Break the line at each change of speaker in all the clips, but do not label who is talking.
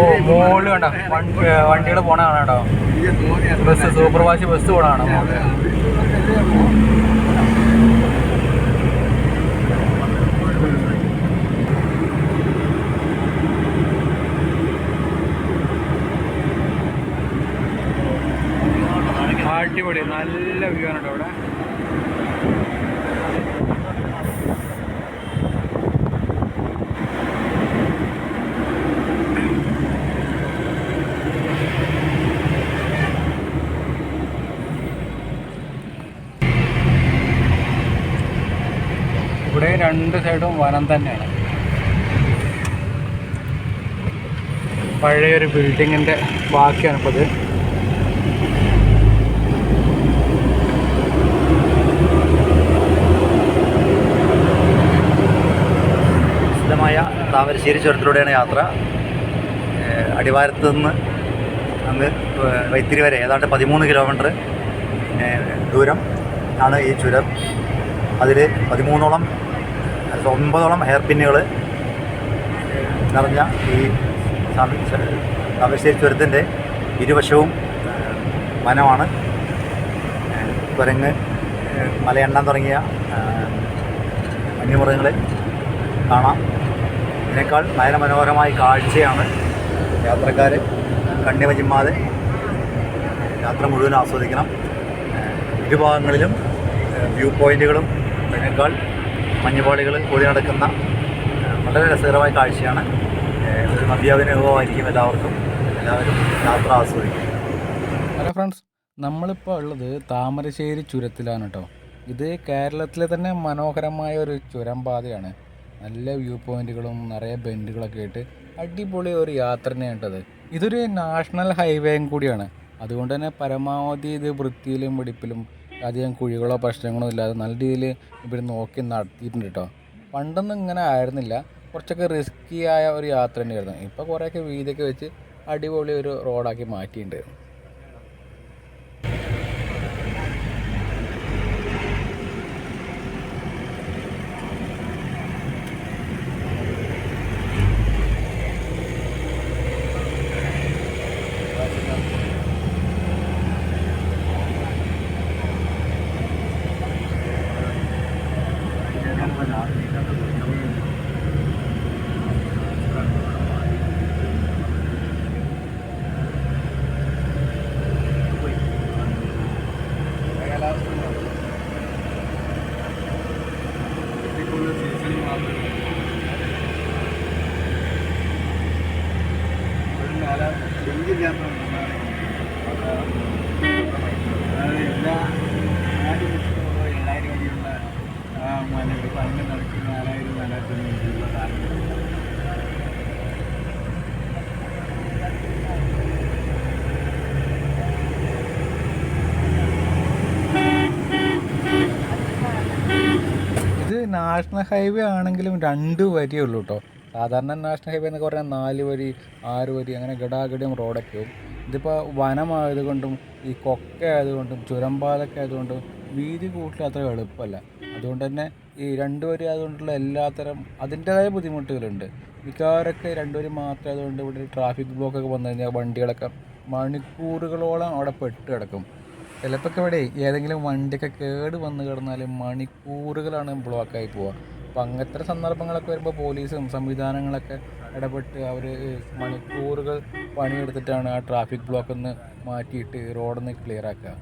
ഓ മോൾ കണ്ട? വണ്ടികൾ പോണ കാണാട്ടോ ബസ് സൂപ്പർ വാഷ് ബസ് പോണാണ് കാണാം മോൾ അടിപൊളി. നല്ല വ്യൂ ആണ് കേട്ടോ ഇവിടെ. രണ്ട് സൈഡും വനം തന്നെയാണ്. പഴയൊരു ബിൽഡിങ്ങിന്റെ ബാക്കിയാണ് ഇപ്പോൾ ഇത്
വിശദമായ താമരശ്ശേരി ചുരത്തിലൂടെയാണ് യാത്ര. അടിവാരത്ത് നിന്ന് അങ്ങ് വൈത്തിരി വരെ ഏതാണ്ട് പതിമൂന്ന് കിലോമീറ്റർ ദൂരം ആണ് ഈ ചുരം. അതിൽ പതിമൂന്നോളം ഒമ്പതോളം ഹെയർ പിന്നുകൾ നിറഞ്ഞ ഈ താമരശ്ശേരി ചുരത്തിന്റെ ഇരുവശവും വനമാണ്. കുരങ്ങ് മലയെണ്ണ തുടങ്ങിയ വന്യമൃഗങ്ങളെ കാണാം. ഇതിനേക്കാൾ നയനമനോഹരമായ കാഴ്ചയാണ് യാത്രക്കാർ കണ്ണിമ യാത്ര മുഴുവൻ ആസ്വദിക്കണം. ഇരുഭാഗങ്ങളിലും വ്യൂ പോയിന്റുകളും അതിനേക്കാൾ മഞ്ഞുപാളികൾ കൂടി നടക്കുന്ന വളരെ രസകരമായ കാഴ്ചയാണ്. ഒരു മദ്യാഭിനുഭവമായിരിക്കും എല്ലാവർക്കും. എല്ലാവരും യാത്ര ആസ്വദിക്കും.
ഹലോ ഫ്രണ്ട്സ് നമ്മളിപ്പോൾ ഉള്ളത് താമരശ്ശേരി ചുരത്തിലാണ് കേട്ടോ. ഇത് കേരളത്തിലെ തന്നെ മനോഹരമായ ഒരു ചുരം പാതയാണ്. നല്ല വ്യൂ പോയിന്റുകളും നിറയെ ബെൻഡുകളൊക്കെ ആയിട്ട് അടിപൊളി ഒരു യാത്ര തന്നെയാണ് ഇതൊരു നാഷണൽ ഹൈവേയും കൂടിയാണ്. അതുകൊണ്ട് തന്നെ പരമാവധി ഇത് വൃത്തിയിലും വെടിപ്പിലും അധികം കുഴികളോ പ്രശ്നങ്ങളോ ഇല്ലാതെ നല്ല രീതിയിൽ ഇവർ നോക്കി നടത്തിയിട്ടുണ്ട് കേട്ടോ പണ്ടൊന്നും ഇങ്ങനെ ആയിരുന്നില്ല. കുറച്ചൊക്കെ റിസ്കി ആയ ഒരു യാത്ര തന്നെയായിരുന്നു. ഇപ്പോൾ കുറേയൊക്കെ വീതിയൊക്കെ വെച്ച് അടിപൊളി ഒരു റോഡാക്കി മാറ്റിയിട്ടുണ്ട്. നാഷണൽ ഹൈവേ ആണെങ്കിലും രണ്ട് വരിയേ ഉള്ളൂ കേട്ടോ സാധാരണ നാഷണൽ ഹൈവേ എന്നൊക്കെ പറഞ്ഞാൽ നാല് വരി ആറ് വരി അങ്ങനെ ഗടാഗടിയും റോഡൊക്കെ ആവും. ഇതിപ്പോൾ വനമായതുകൊണ്ടും ഈ കൊക്ക ആയതുകൊണ്ടും ചുരമ്പാലൊക്കെ ആയതുകൊണ്ടും വീതി കൂട്ടൽ അത്ര എളുപ്പമല്ല അതുകൊണ്ട് തന്നെ ഈ രണ്ട് വരി ആയതുകൊണ്ടുള്ള എല്ലാത്തരം അതിന്റേതായ ബുദ്ധിമുട്ടുകളുണ്ട്. മിക്കവാറൊക്കെ രണ്ട് വരി മാത്രം ആയതുകൊണ്ട് ഇവിടെ ട്രാഫിക് ബ്ലോക്കൊക്കെ വന്നു കഴിഞ്ഞാൽ വണ്ടികളൊക്കെ മണിക്കൂറുകളോളം അവിടെ പെട്ട് കിടക്കും. ചിലപ്പോൾ ഇവിടെ ഏതെങ്കിലും വണ്ടിയൊക്കെ കേട് വന്ന് കിടന്നാൽ മണിക്കൂറുകളാണ് ബ്ലോക്കായി പോവുക. അപ്പോൾ അങ്ങനത്തെ സന്ദർഭങ്ങളൊക്കെ വരുമ്പോൾ പോലീസും സംവിധാനങ്ങളൊക്കെ ഇടപെട്ട് അവർ മണിക്കൂറുകൾ പണിയെടുത്തിട്ടാണ് ആ ട്രാഫിക് ബ്ലോക്ക് ഒന്ന് മാറ്റിയിട്ട് റോഡൊന്ന് ക്ലിയർ ആക്കുക.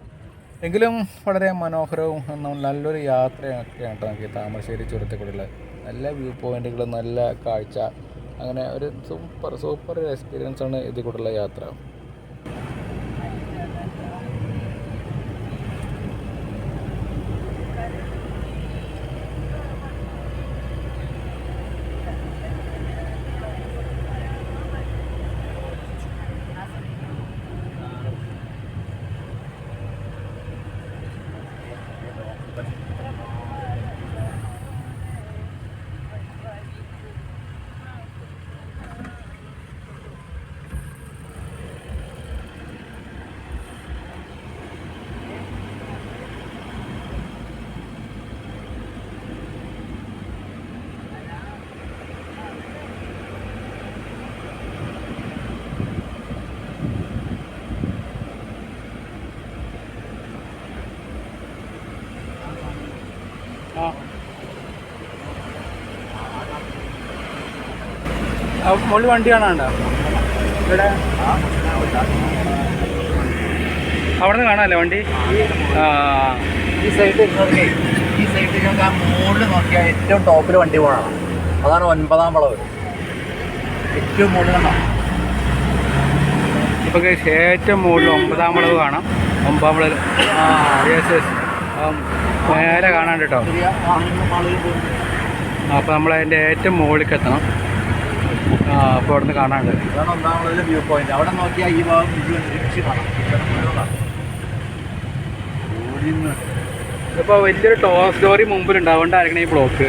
എങ്കിലും വളരെ മനോഹരവും നല്ലൊരു യാത്രയൊക്കെയാണ് കേട്ടോ നമുക്ക് താമരശ്ശേരി ചുരത്തിൽ നല്ല വ്യൂ പോയിന്റുകൾ നല്ല കാഴ്ച. അങ്ങനെ ഒരു സൂപ്പർ സൂപ്പർ എക്സ്പീരിയൻസ് ആണ് ഇതിൽ കൂടെയുള്ള യാത്ര. മുകളിൽ വണ്ടി കാണാണ്ട ഇവിടെ? അവിടെ നിന്ന് കാണാമല്ലേ വണ്ടി? ആ.
ഈ സൈഡ് ഈ സൈഡ് ആ മുകളിൽ നോക്കിയാൽ ഏറ്റവും ടോപ്പിൽ വണ്ടി പോകണം അതാണ് ഒൻപതാം വളവ്. ഏറ്റവും മുകളിൽ കാണാം
ഇപ്പൊ ഏറ്റവും മുകളിൽ ഒമ്പതാം വളവ് കാണാം. ഒമ്പതാം വളവ് ആ യെസ് യെസ് നേരെ കാണാണ്ട് കേട്ടോ. അപ്പോൾ നമ്മൾ അതിന്റെ ഏറ്റവും മുകളിലേക്ക് എത്തണം. അപ്പോൾ അവിടെ നിന്ന് കാണാണ്ട്.
അതാണ് ഒന്നാം വ്യൂ പോയിന്റ് അവിടെ നോക്കിയാൽ ഈ ഭാഗം കാണാം.
ഇപ്പോൾ വലിയൊരു ടോ സ്റ്റോറി മുമ്പിലുണ്ട് അതുകൊണ്ടായിരിക്കണം ഈ ബ്ലോക്ക്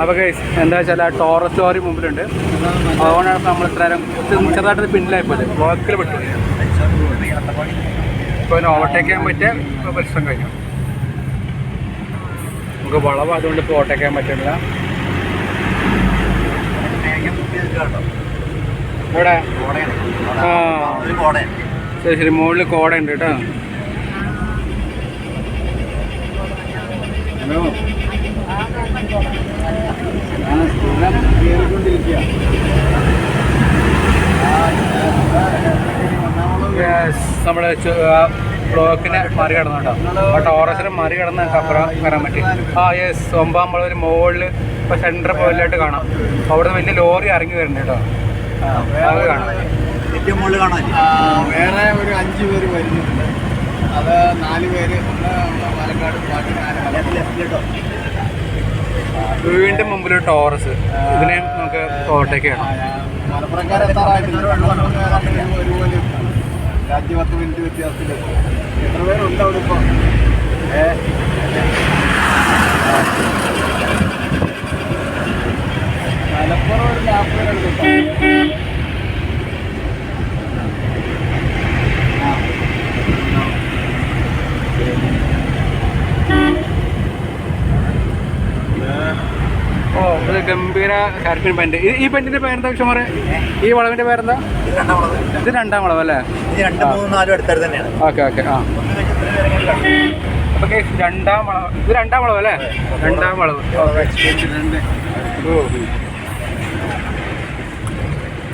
അപ്പോൾ കേസ് എന്താ വെച്ചാൽ ആ ടോറസ് സ്റ്റോറി മുമ്പിലുണ്ട്. അതുകൊണ്ടാണ് നമ്മൾ ഇത്രയും ചെറുതായിട്ട് പിന്നിലായി പോലെ ബ്ലോക്കിൽ പെട്ടു. ഇപ്പോൾ അതിനെ ഓവർടേക്ക് ചെയ്യാൻ പറ്റിയ പ്രശ്നം കഴിഞ്ഞു. നമുക്ക് വളവ് അതുകൊണ്ട് ഇപ്പോൾ ഓവർടേക്ക് ചെയ്യാൻ പറ്റില്ല ഇവിടെ ആ. ശരി ശരി മുകളിൽ കോട ഉണ്ട് കേട്ടോ. നമ്മൾ ബ്ലോക്കിനെ മറികടന്നു കേട്ടോ ആ ടോറസിനെ മറികടന്ന് നമുക്ക് അപ്പുറം വരാൻ പറ്റി. ആ യെസ് ഒമ്പാം ഒരു മുകളിൽ ഇപ്പോൾ സെന്റർ പോയിലായിട്ട് കാണാം. അവിടെ വലിയ ലോറി ഇറങ്ങി വരുന്നുണ്ട് കേട്ടോ. അത് കാണാം.
ഏറ്റവും മുകളിൽ കാണാൻ
വേറെ ഒരു അഞ്ച് പേര് വരുന്നുണ്ട്. അത് നാല് പേര് പാലക്കാട് ബാക്കി നാല്
വീണ്ടും മുമ്പിൽ ടോറസ്. ഇതിനെ നമുക്ക് ഓവർടേക്ക് ചെയ്യണം
മലപ്പുറക്കാരെത്താറായിട്ടില്ല ഒരുപോലെ രാജ്യ പത്ത് മിനിറ്റ് വ്യത്യാസത്തിൽ എത്ര പേരുണ്ട് അവിടെ ഇപ്പോൾ മലപ്പുറം ഒരു നാൽപ്പത് പേരുണ്ട്
ഇത് ഗംഭീര ഹാർപ്പിൻ പെന്റ് ഈ പെന്റിന്റെ പേരെന്താ ക്ഷമറെ ഈ വളവിന്റെ പേരെന്താ?
ഇത് രണ്ടാം വളവ്.
അല്ലേ? ഓക്കെ ഓക്കെ ആ. കേസ് രണ്ടാം വളവ്. ഇത് രണ്ടാം വളവ് അല്ലേ? രണ്ടാം വളവ്.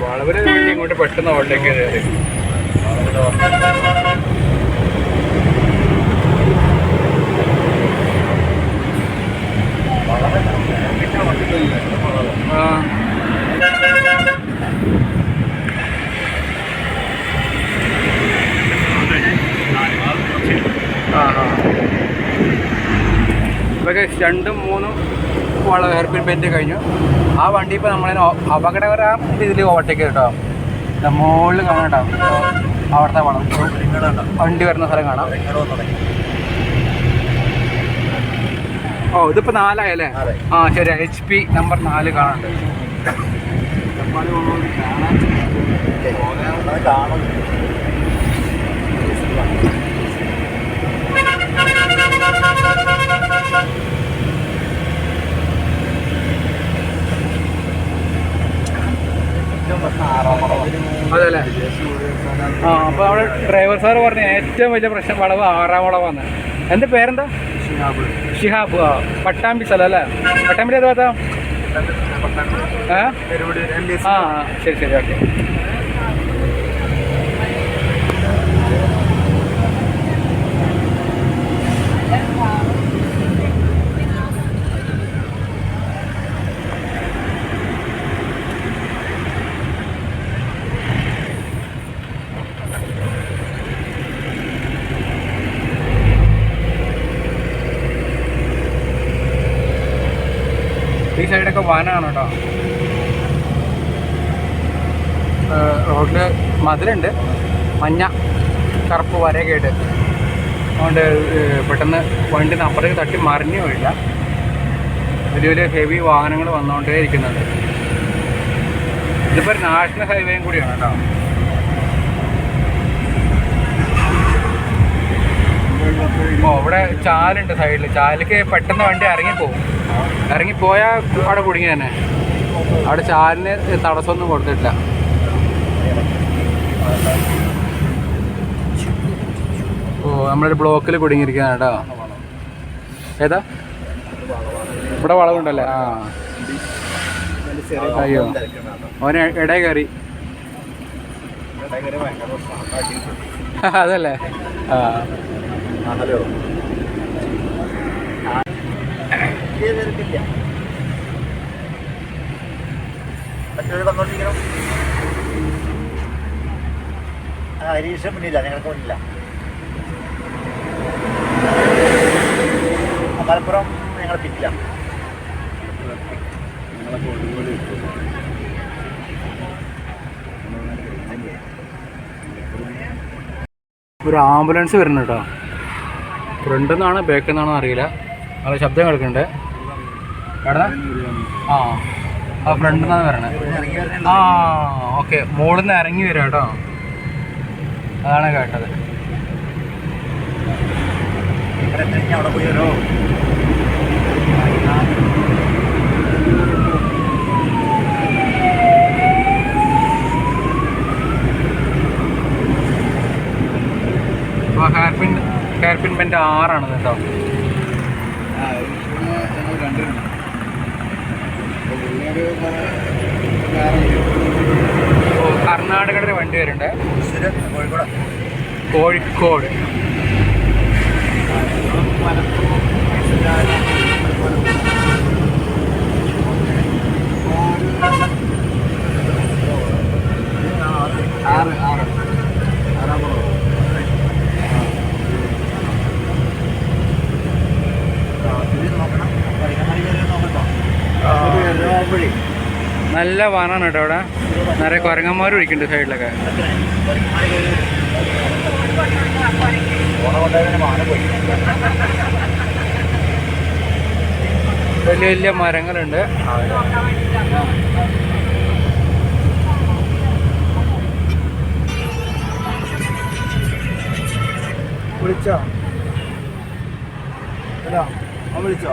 വളവിന് വേണ്ടി ഇങ്ങോട്ട് പെട്ടെന്ന് ഓട്ടേക്ക് രണ്ടും മൂന്നും ഉള്ള ഹെയർപിൻ പെയിന്റ് കഴിഞ്ഞു ആ വണ്ടി ഇപ്പോൾ നമ്മളെ അപകടകരം രീതിയിൽ ഓവർടേക്ക് കേട്ടോ മുകളിൽ കാണാം അവിടുത്തെ വളം? വണ്ടി വരുന്ന സ്ഥലം കാണാം. ഓ ഇതിപ്പോ നാലായല്ലേ? ആ ശരി എച്ച് പി നമ്പർ നാല് കാണുന്നുണ്ട്
അത് കാണും
അതെ അല്ലേ ആ അപ്പോൾ അവിടെ ഡ്രൈവർ സാറ് പറഞ്ഞ ഏറ്റവും വലിയ പ്രശ്നം വളവ് ആറാം വളവാണ് എന്റെ പേരെന്താ? ഷിഹാബ്. ആ പട്ടാമ്പി സ്ഥലം അല്ലേ? പട്ടാമ്പിൽ ഏത് ഭാഗത്താ ഏ? ആ ആ, ശരി ശരി ഓക്കെ. വനമാണ് കേട്ടോ റോഡിൽ മതിലുണ്ട്. മഞ്ഞ കറുപ്പ് വരയൊക്കെ ആയിട്ട് അതുകൊണ്ട് പെട്ടെന്ന് വണ്ടി അപ്പുറത്തേക്ക് തട്ടി മറിഞ്ഞു പോയില്ല. വലിയ വലിയ ഹെവി വാഹനങ്ങൾ വന്നുകൊണ്ടേ ഇരിക്കുന്നുണ്ട്. ഇതിപ്പോൾ നാഷണൽ ഹൈവേയും കൂടിയാണ് കേട്ടോ. ഓ ഇവിടെ ചാലുണ്ട് സൈഡിൽ ചാലിലേക്ക് പെട്ടെന്ന് വണ്ടി ഇറങ്ങിപ്പോവും. ഇറങ്ങിപ്പോയാൽ അവിടെ കുടുങ്ങി തന്നെ. അവിടെ ചാലിന് തടസ്സമൊന്നും കൊടുത്തിട്ടില്ല. ഓ നമ്മളൊരു ബ്ലോക്കിൽ കുടുങ്ങിയിരിക്കുകയാണ് കേട്ടോ. ഏതാ? ഇവിടെ വളവുണ്ടല്ലേ? ആ. അയ്യോ. അവന് ഇട കയറി. അതല്ലേ? ആ.
ഹലോ മറ്റൊരു വന്നോണ്ടിരിക്കണം ഹരീഷ് മുന്നില്ല ഞങ്ങൾക്ക് മുന്നില്ല. മലപ്പുറം ഞങ്ങൾ പിന്നില്ല.
ഒരു ആംബുലൻസ് വരുന്നുണ്ടോ ഫ്രണ്ടിൽ നിന്നാണ് ബാക്കിൽ നിന്നാണോ അറിയില്ല. നല്ല ശബ്ദം കേൾക്കുന്നുണ്ട്. എടാ ആ. ആ ഫ്രണ്ടിൽ നിന്നാണ് വരണേ. ആ ഓക്കെ. മുകളിൽ നിന്ന് ഇറങ്ങി വരും കേട്ടോ. അതാണ് കേട്ടത്. ഹെയർപിൻ ഹെയർപിൻ ബെൻഡ് ആറാണ് കേട്ടോ.
ആ, ഹരീഷിനെ ഞങ്ങൾ കണ്ടിരുന്നു അപ്പോൾ പുള്ളിയൊരു വേറെ
ഓ കർണാടകയുടെ വണ്ടി വരുന്നുണ്ട്.
കോഴിക്കോട്.
കോഴിക്കോട്
ആറ് ആറ് ആറാം വളവ്.
നോക്കണം വൈകുന്നേരം കയറി നോക്കട്ടോ
ഒരു എറണാകുളമ്പഴി.
നല്ല വാനാണ് കേട്ടോ അവിടെ. നിറയെ കുരങ്ങന്മാർ ഇരിക്കുന്നുണ്ട് സൈഡിലൊക്കെ. വലിയ വലിയ മരങ്ങളുണ്ട്.
വിളിച്ചോ? അല്ല വിളിച്ചോ?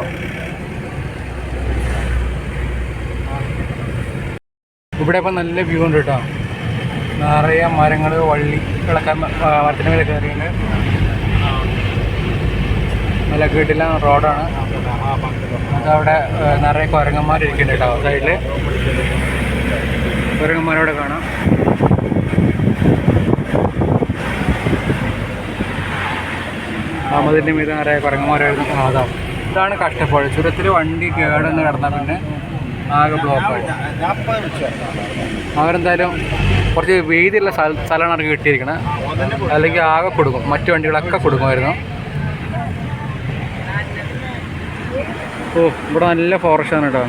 ഇവിടെ ഇപ്പം നല്ല വ്യൂ ഉണ്ട് കേട്ടോ നിറയെ മരങ്ങൾ വള്ളി കിളക്കാൻ മരത്തിന് മേലെ കയറിയുണ്ട് നല്ല വീട്ടില റോഡാണ്. അവിടെ നിറയെ കുരങ്ങന്മാരിരിക്കുന്നുണ്ട് കേട്ടോ സൈഡിൽ കുരങ്ങന്മാരോടെ കാണാം. താമസത്തിന്റെ മീത് നിറയെ കുരങ്ങന്മാരായിരുന്നു ഇതാണ് കഷ്ടപ്പാട് ചുരത്തിൽ വണ്ടി കേടെന്ന് കിടന്നാൽ പിന്നെ ആകെ ബ്ലോക്കായി അവരെന്തായാലും കുറച്ച് വീതിയുള്ള സ്ഥല സ്ഥലമാണ് അവർക്ക് കിട്ടിയിരിക്കുന്നത് അല്ലെങ്കിൽ ആകെ കൊടുക്കും. മറ്റു വണ്ടികളൊക്കെ കൊടുക്കുമായിരുന്നു. ഓ ഇവിടെ നല്ല ഫോറസ്റ്റ് ആണ് കേട്ടോ.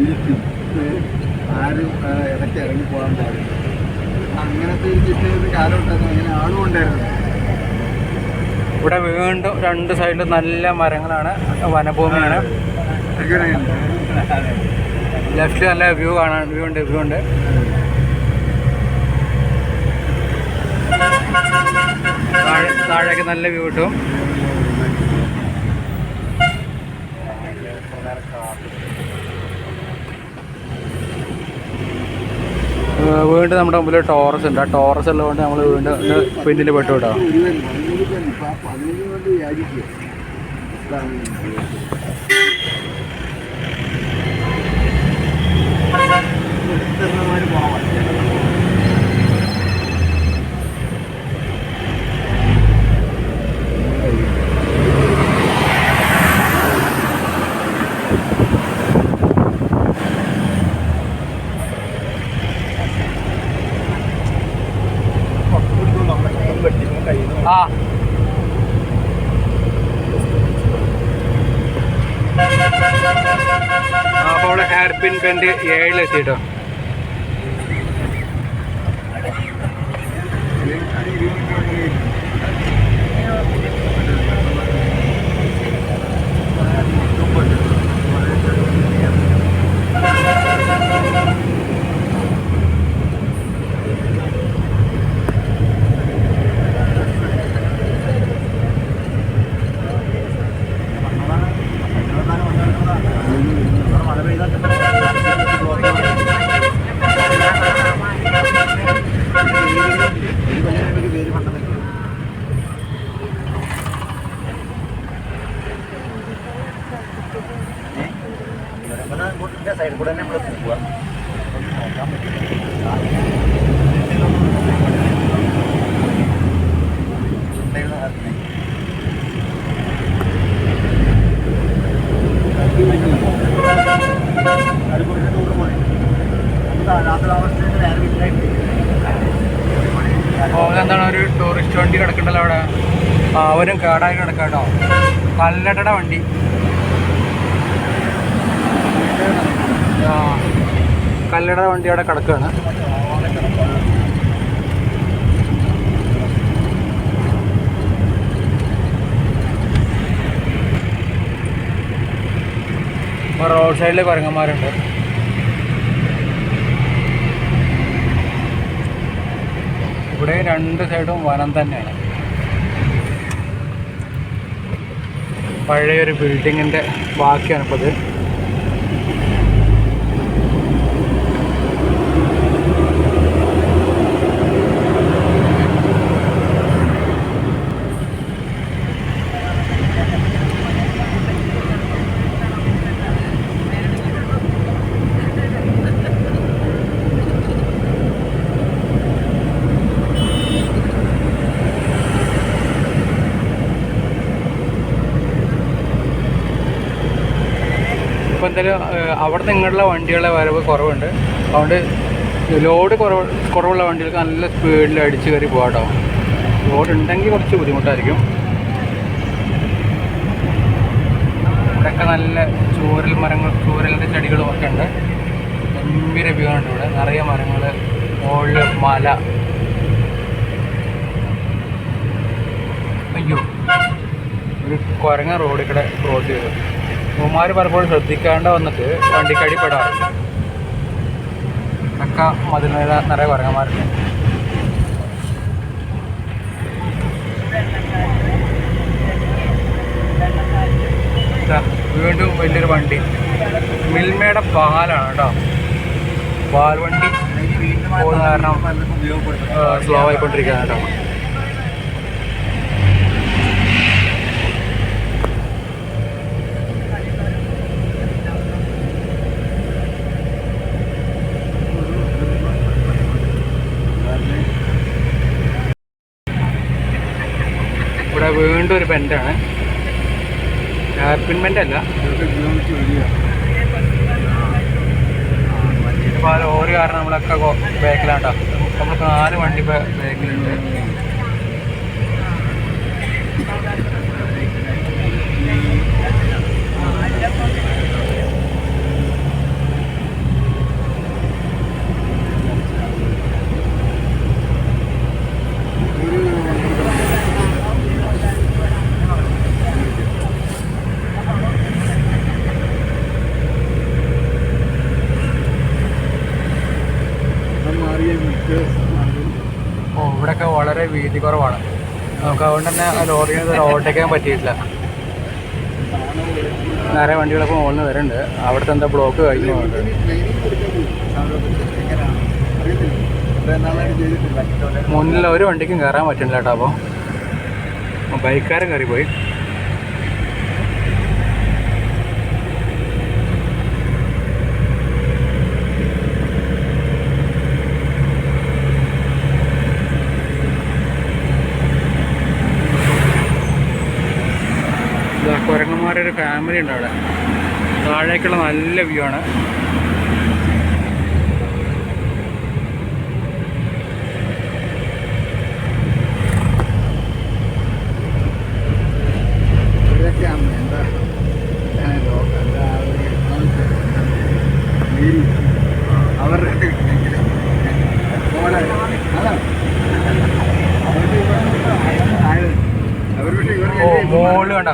വന്ന് ചിപ്പ് ആരും ഇടയ്ക്ക് ഇറങ്ങി പോകാൻ പാടില്ല. അങ്ങനത്തെ ഒരു ചിട്ടയൊരു കാലം ഉണ്ടായിരുന്നു അങ്ങനെ ആളും ഉണ്ടായിരുന്നു.
ഇവിടെ വീണ്ടും രണ്ട് സൈഡിലും നല്ല മരങ്ങളാണ്. വനഭൂമിയാണ്. ലെഫ്റ്റ് നല്ല വ്യൂ കാണാൻ വ്യൂ ഉണ്ട് വ്യൂ ഉണ്ട്. താഴേക്ക് നല്ല വ്യൂ കിട്ടും. വീണ്ടും നമ്മുടെ മുമ്പിൽ ടോറസ് ഉണ്ട്. ആ ടോറസ് ഉള്ളതുകൊണ്ട് നമ്മൾ വീണ്ടും പിന്നിൽ പെട്ടു കേട്ടോ
ഒരു പതിനഞ്ച് തന്നെ ഇപ്പം ആ പതിനഞ്ച് കൊണ്ട് യാചിക്കുക ഇതാണ് എടുത്തിരുന്നമാര് പോവാം
ആ അപ്പോൾ അവിടെ ഹെയർ പിൻ ബെൻഡ് കല്ലടയുടെ വണ്ടി. കല്ലട വണ്ടി അവിടെ കിടക്കുകയാണ് റോഡ് സൈഡിൽ കുരങ്ങന്മാരുണ്ട്. ഇവിടെ രണ്ട് സൈഡും വനം തന്നെയാണ്. പഴയൊരു ബിൽഡിങ്ങിന്റെ ബാക്കിയാണ് ഇപ്പോൾ ഇത് എന്തായാലും അവിടെ നിന്നുള്ള വണ്ടികളുടെ വരവ് കുറവുണ്ട്. അതുകൊണ്ട് ലോഡ് കുറവ് കുറവുള്ള വണ്ടികൾക്ക് നല്ല സ്പീഡിൽ അടിച്ച് കയറി പോകാട്ടോ കേട്ടോ ലോഡ് ഉണ്ടെങ്കിൽ കുറച്ച് ബുദ്ധിമുട്ടായിരിക്കും. ഇവിടെയൊക്കെ നല്ല ചൂരൽ മരങ്ങൾ ചൂരലിന്റെ ചെടികളും ഒക്കെ ഉണ്ട്. ഗംഭീര വ്യൂ ഉണ്ട് ഇവിടെ. നിറയെ മരങ്ങൾ മുകളിൽ മല. അയ്യോ ഒരു കുരങ്ങ റോഡിൽ കൂടെ ക്രോസ് ചെയ്തു. ഉമാർ പലപ്പോഴും ശ്രദ്ധിക്കാണ്ട് വന്നിട്ട് വണ്ടിക്കടിപ്പെടാറുണ്ട് ഒക്കെ മതിൽ മേലെ നിറയെ കുരങ്ങന്മാരുണ്ട്. ദാ, വീണ്ടും വലിയൊരു വണ്ടി. മിൽമയുടെ പാലാണ് കേട്ടോ. പാൽ വണ്ടി. പോകുന്ന കാരണം സ്ലോ ആയിക്കൊണ്ടിരിക്കുകയാണ് കേട്ടോ. വീണ്ടും ഒരു ബെൻഡാണ്. ബെൻഡ് അല്ല ഇപ്പോൾ അത് ഒരു കാരണം നമ്മളൊക്കെ ബാക്കിലാണ്ടോ. നമ്മൾ നാല് വണ്ടി ഇപ്പോൾ ബാക്കിലുണ്ട്.
മാറിയ മിക്ക
ഓ ഇവിടെയൊക്കെ വളരെ വീതി കുറവാണ്. നമുക്ക് അതുകൊണ്ട് തന്നെ ലോറിയിൽ നിന്ന് ഓവർടേക്കാൻ പറ്റിയിട്ടില്ല. നിറയെ വണ്ടികളൊക്കെ മുകളിൽ വരുന്നുണ്ട്. അവിടുത്തെ എന്താ ബ്ലോക്ക് കഴിഞ്ഞു മുന്നിൽ ഒരു വണ്ടിക്കും കയറാൻ പറ്റുന്നില്ല കേട്ടോ അപ്പോൾ. ബൈക്കാരും കയറി പോയി ഇതാ കുരങ്ങന്മാരുടെ ഒരു ഫാമിലി ഉണ്ട് അവിടെ. താഴേക്കുള്ള നല്ല വ്യൂ ആണ്
അവരുടെ പോലെ അതാ അവരുടെ
ഓ മോൾ കണ്ട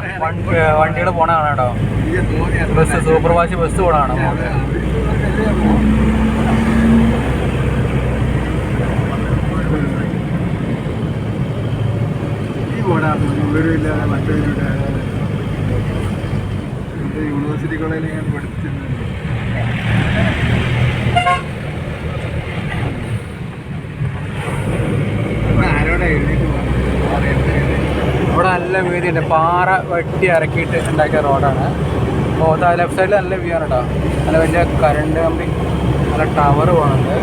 വണ്ടികൾ പോണ കാണാം കേട്ടോ ബസ് സൂപ്പർ വാച്ച് ബസ് പോണ കാണാം
യൂണിവേഴ്സിറ്റി കോളേജിൽ ഞാൻ പഠിച്ചിരുന്നു ആരോടെ എഴുതിയിട്ട്
ഇവിടെ നല്ല വീതിയുണ്ട് പാറ വെട്ടി ഇറക്കിയിട്ട് ഉണ്ടാക്കിയ റോഡാണ് അപ്പോൾ ലെഫ്റ്റ് സൈഡിൽ നല്ല വ്യൂ ആണ് കേട്ടോ നല്ല വലിയ കറണ്ട് കമ്പി നല്ല ടവർ പോകുന്നുണ്ട്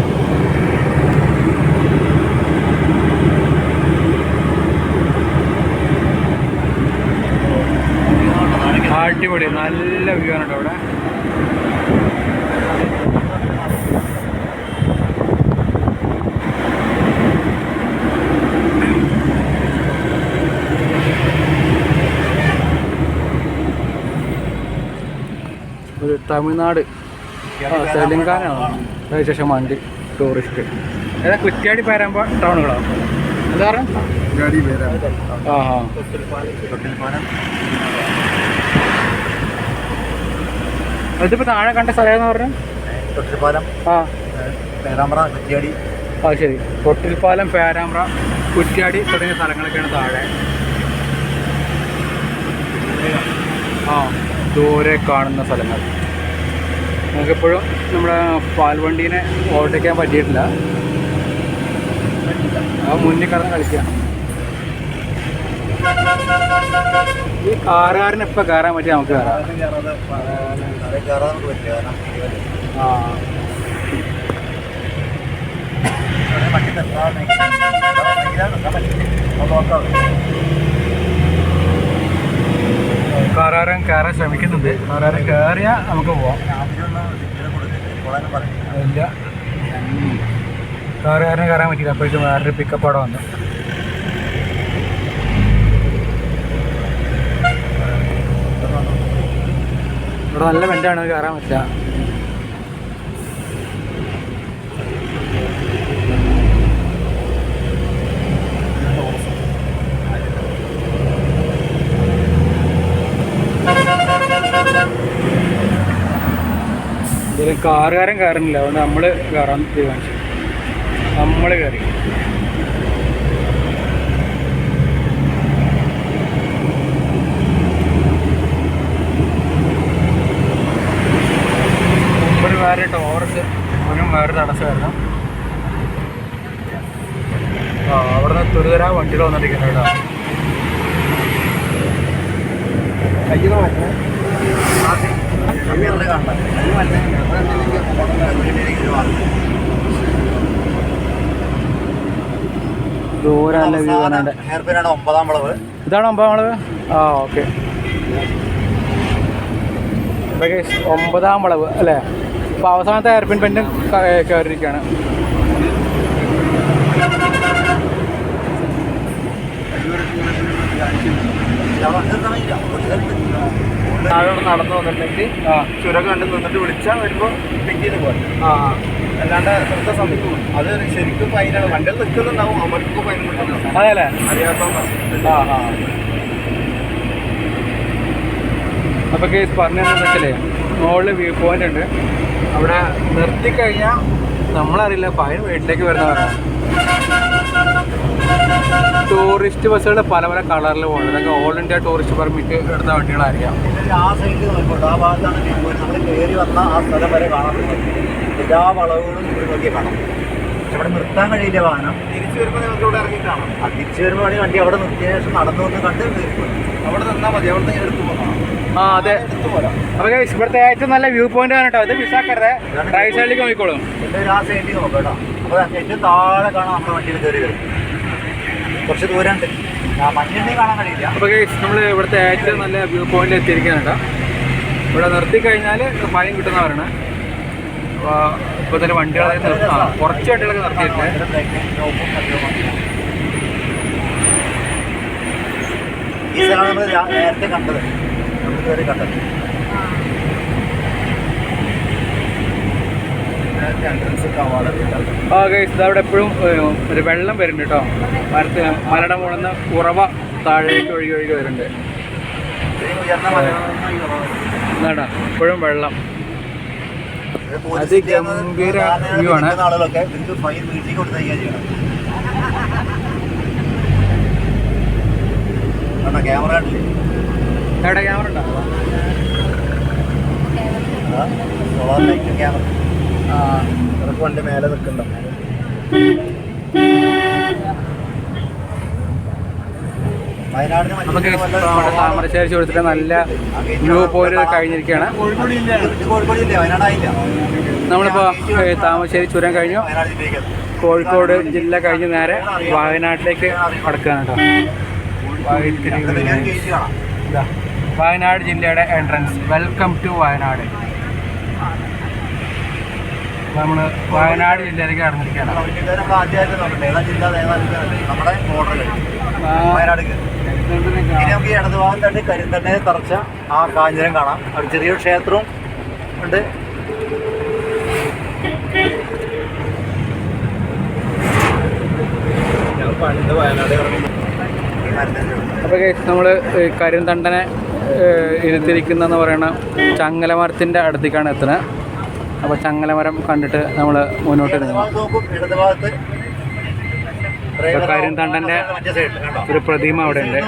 അടിപൊളി നല്ല വ്യൂ ആണ് കേട്ടോ ഇവിടെ. തമിഴ്നാട്. ആ അതിനുശേഷം വണ്ടി ടൂറിസ്റ്റ് ഏതാ കുറ്റ്യാടി പേരാകുമ്പോൾ ടൗണുകളാണ് എന്താ
പറയുക
ആ ആ. ഇതിപ്പോ താഴെ കണ്ട സ്ഥലം എന്ന് പറഞ്ഞു?
തൊട്ടിൽപ്പാലം.
ആ.
പേരാമ്പ്ര കുറ്റിയാടി.
ആ ശരി. തൊട്ടിൽപ്പാലം പേരാമ്പ്ര കുറ്റ്യാടി തുടങ്ങിയ സ്ഥലങ്ങളൊക്കെയാണ് താഴെ. ആ ദൂരെ കാണുന്ന സ്ഥലങ്ങൾ. നമുക്കെപ്പോഴും നമ്മുടെ പാൽവണ്ടീനെ ഓവർടേക്കാൻ പറ്റിയിട്ടില്ല ആ മുന്നിൽ കടന്ന് കളിക്കാം ഈ കാറുകാരന് ഇപ്പം കയറാൻ പറ്റിയ നമുക്ക് കയറാം ആ
പറ്റില്ല നോക്കാം
കയറാൻ ശ്രമിക്കുന്നുണ്ട്. കാറാരം കയറിയാൽ നമുക്ക് പോവാം. ഇല്ല കാറുകാരനെ കയറാൻ പറ്റില്ല അപ്പോഴേക്കും വേറൊരു പിക്കപ്പ് അവിടെ വന്നു. ഇവിടെ നല്ല വെന്റാണ് കയറാൻ പറ്റില്ല. ഇതിൽ കാറുകാരൻ കയറുന്നില്ല. അതുകൊണ്ട് നമ്മൾ കയറാൻ തീരുമാനിച്ചു. നമ്മൾ കയറി. മുമ്പിൽ വേറെ ടോറസ് അവനും വേറെ തടസ്സമായിരുന്നു ആ അവിടുന്ന് തുരുതരാ വണ്ടിയിൽ വന്നിരിക്കുന്നു കേട്ടോ. കയ്യിൽ മാറ്റേ
ഒമ്പതാം വളവ്
ഇതാണ് ഒമ്പതാം വളവ് ആ ഓക്കെ ഒമ്പതാം വളവ് അല്ലേ അപ്പോൾ അവസാനത്തെ ഹെയർപിൻ പെന്റും കയറിയിരിക്കുകയാണ്
സ്ഥലത്ത്
താഴെ നടന്നു വന്നിട്ടുണ്ടെങ്കിൽ
ചുരം കണ്ട് നിന്നിട്ട് വിളിച്ചാൽ വരുമ്പോൾ പിക്ക് ചെയ്ത് പോകാം അല്ലാണ്ട് അടുത്ത സമയത്ത് അത് ശരിക്കും ഫൈനാണ്. വണ്ടിയിൽ നിൽക്കുന്നുണ്ടാവും. അവർക്ക് ഫൈൻ കിട്ടുന്നുണ്ടാവും
അതെ അല്ലേ
അറിയാത്ത
ആ ആ. അപ്പോൾ കേസ് പറഞ്ഞതെന്ന് വെച്ചാലേ മുകളിൽ വ്യൂ പോയിന്റ് ഉണ്ട്. അവിടെ നിർത്തിക്കഴിഞ്ഞാൽ നമ്മളറിയില്ല ഫൈൻ വീട്ടിലേക്ക് വരുന്നവരാണ് ടൂറിസ്റ്റ് ബസ്സുകൾ പല പല കളറിൽ പോകുന്നത് അതൊക്കെ ഓൾ ഇന്ത്യ ടൂറിസ്റ്റ് പെർമിറ്റ് എടുത്ത വണ്ടികളായിരിക്കാം.
ആ സൈഡിൽ നോക്കോട്ടെ ആ ഭാഗത്താണ് നമ്മൾ കയറി വന്ന ആ സ്ഥലം വരെ കാണാൻ എല്ലാ വളവുകളും ഇവിടെ നോക്കി കാണാം. പക്ഷെ ഇവിടെ നിർത്താൻ കഴിയില്ല വാഹനം. തിരിച്ചു വരുമ്പോൾ നമുക്ക് ഇവിടെ ഇറങ്ങി കാണാം ആ തിരിച്ചു വരുമ്പോൾ വേണമെങ്കിൽ വണ്ടി അവിടെ നിർത്തിയ ശേഷം നടന്നു വന്ന് കണ്ട് അവിടെ നിന്നാൽ മതി. അവിടെ നിന്ന് എടുത്തു പോകാം.
ആ അതെ. അപ്പൊ ഇവിടുത്തെ ഏറ്റവും നല്ല വ്യൂ പോയിന്റ് ആണ് കേട്ടോ. ഇത് വിസാക്കരുത് റൈറ്റ് സൈഡിലേക്ക് നോക്കിക്കോളും
ആ സൈഡിൽ നോക്കാം കേട്ടോ. അപ്പോൾ ഏറ്റവും താഴെ കാണാം നമ്മുടെ വണ്ടിയിൽ കയറി വരും കുറച്ച് ദൂരമുണ്ട്. ആ കാണാൻ കഴിയില്ല.
അപ്പോൾ നമ്മൾ ഇവിടുത്തെ ഏറ്റവും നല്ല വ്യൂ പോയിന്റ് എത്തിയിരിക്കുന്നുണ്ട് ഇവിടെ നിർത്തി കഴിഞ്ഞാൽ മഴ കിട്ടുന്നവരാണ് പറയണേ ഇപ്പോൾ തന്നെ വണ്ടികളൊക്കെ നിർത്തുന്നതാണ് കുറച്ച് വണ്ടികളൊക്കെ നിർത്തിയിട്ടുണ്ട്.
ഈ സ്ഥലമാണ് നമ്മൾ നേരത്തെ കണ്ടത്. നമുക്ക് കണ്ടത് എൻട്രൻസ് കവാടം
ആ ഗൈസ് അവിടെ എപ്പോഴും ഒരു വെള്ളം വരുന്നുണ്ട് കേട്ടോ മരത്ത് മലയുടെ മുകളിൽ നിന്ന് ഉറവ താഴേക്ക് ഒഴുകി ഒഴുകി വരുന്നുണ്ട്.
കുറവ്.
എന്നാടാ എപ്പോഴും വെള്ളം.
അത് ഗംഭീര ആണ്. ക്യാമറ
ഉണ്ടോ?
ക്യാമറ
ആ
വണ്ടി മേലെ നിൽക്കണ്ട?
നമുക്ക് താമരശ്ശേരി ചോദിച്ചിട്ട് നല്ല വ്യൂ പോയിന്റ് കഴിഞ്ഞിരിക്കുകയാണ്.
നമ്മളിപ്പോ
നമ്മളിപ്പോൾ താമരശ്ശേരി ചുരം കഴിഞ്ഞു. കോഴിക്കോട് ജില്ല കഴിഞ്ഞ് നേരെ വയനാട്ടിലേക്ക് കടക്കുകയാണ് കേട്ടോ. വയനാട് ജില്ലയുടെ എൻട്രൻസ് വെൽക്കം ടു വയനാട്. നമ്മൾ വയനാട് ജില്ലയിലേക്ക് കടന്നിരിക്കുകയാണ്.
നമ്മുടെ വയനാട് ഇനി നമുക്ക് ഈ ഇടതുഭാഗം തന്നെ കരിന്തണ്ണയെ തറച്ച ആ കാഞ്ഞിരം കാണാം. അവിടെ ചെറിയൊരു ക്ഷേത്രവും ഉണ്ട്. പണ്ട് വയനാട്.
അപ്പോൾ നമ്മൾ കരിന്തണ്ടനെ ഇരുത്തിരിക്കുന്നതെന്ന് പറയുന്ന ചങ്ങലമരത്തിന്റെ അടുത്തേക്കാണ് എത്തുന്നത്. അപ്പോൾ ചങ്ങലമരം കണ്ടിട്ട് നമ്മൾ മുന്നോട്ട് നീങ്ങും
കരിന്തണ്ടന്റെ
ഒരു പ്രതിമ അവിടെ ഉണ്ട്.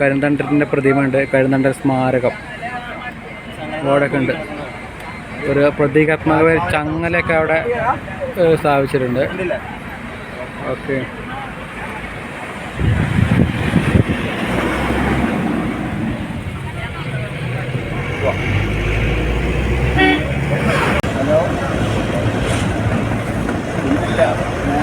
കരിന്തണ്ടന്റെ പ്രതിമ ഉണ്ട്. കരിന്തണ്ടൻ സ്മാരകം. അവിടെയൊക്കെ ഉണ്ട്. ഒരു പ്രതീകാത്മകമായ ചങ്ങലൊക്കെ അവിടെ സ്ഥാപിച്ചിട്ടുണ്ട്. ഓക്കെ.